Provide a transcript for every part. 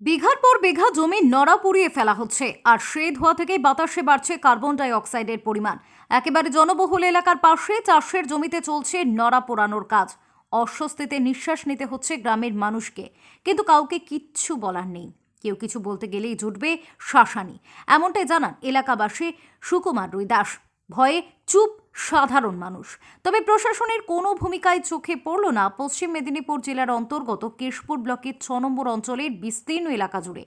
বিঘার পর বিঘা জমি নড়া পুড়িয়ে ফেলা হচ্ছে, আর সেই ধোঁয়া থেকেই বাতাসে বাড়ছে কার্বন ডাই অক্সাইডের পরিমাণ। একেবারে জনবহুল এলাকার পাশে চাষের জমিতে চলছে নড়া পোড়ানোর কাজ। অস্বস্তিতে নিঃশ্বাস নিতে হচ্ছে গ্রামের মানুষকে। কিন্তু কাউকে কিচ্ছু বলার নেই। কেউ কিছু বলতে গেলেই জুটবে শাসানি এমনটাই জানান এলাকাবাসী সুকুমার রুই দাস। ভয়ে চুপ সাধারণ মানুষ। তবে প্রশাসনের কোনো ভূমিকায় চোখে পড়ল না পশ্চিম মেদিনীপুর জেলার অন্তর্গত কেশপুর ব্লকের ছ নম্বর অঞ্চলের বিস্তীর্ণ এলাকা জুড়ে।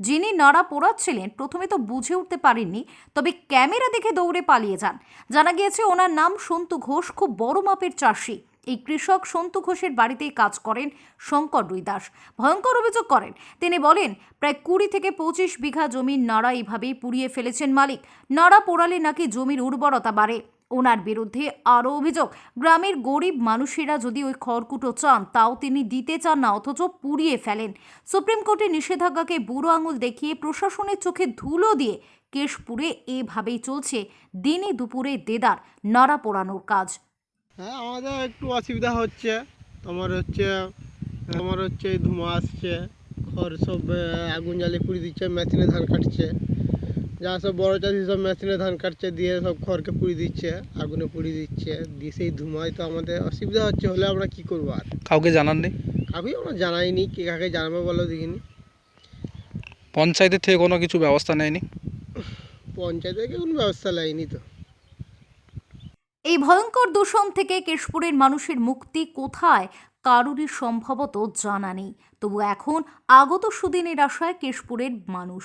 যিনি নাড়া পোড়াচ্ছিলেন, প্রথমে তো বুঝে উঠতে পারেননি, তবে ক্যামেরা দেখে দৌড়ে পালিয়ে যান। জানা গিয়েছে, ওনার নাম সন্তু ঘোষ, খুব বড় মাপের চাষি। এই কৃষক সন্তু ঘোষের বাড়িতেই কাজ করেন শঙ্কর রুই দাস। ভয়ঙ্কর অভিযোগ করেন। তিনি বলেন, প্রায় কুড়ি থেকে পঁচিশ বিঘা জমির নাড়া এইভাবেই পুড়িয়ে ফেলেছেন মালিক। নাড়া পোড়ালে নাকি জমির উর্বরতা বাড়ে। ওনার বিরুদ্ধে আরও অভিযোগ। গ্রামের গরিব মানুষেরা যদি ওই খড়কুটো চান, তাও তিনি দিতে চান না, অথচ পুড়িয়ে ফেলেন। সুপ্রিম কোর্টের নিষেধাজ্ঞাকে বুড়ো আঙুল দেখিয়ে প্রশাসনের চোখে ধুলো দিয়ে কেশপুরে এভাবেই চলছে দিনে দুপুরে দেদার নাড়া পোড়ানোর কাজ। হ্যাঁ আমাদের একটু অসুবিধা হচ্ছে। তোমার হচ্ছে তোমার হচ্ছে ধোঁয়া আসছে, খড় সব, আগুন জ্বালিয়ে পুড়ি দিচ্ছে, মেশিনে ধান কাটছে। যা সব বড় চাষি সব মেশিনে ধান কাটছে দিয়ে সব খড়কে পুড়ি দিচ্ছে আগুনে পুড়ি দিচ্ছে দিয়ে সেই ধোঁয়ায় তো আমাদের অসুবিধা হচ্ছে হলে আমরা কি করব আর? কাউকে জানান নেই কাউকে আমরা জানাইনি কে কাকে জানাব বলো দেখিনি। পঞ্চায়েতের থেকে কোনো কিছু ব্যবস্থা নেয়নি? পঞ্চায়েত থেকে কোনো ব্যবস্থা নেয়নি তো। এই ভয়ঙ্কর দূষণ থেকে কেশপুরের মানুষের মুক্তি কোথায় কারুরই সম্ভবত জানা নেই। তবু এখন আগত সুদিনের আশায় কেশপুরের মানুষ।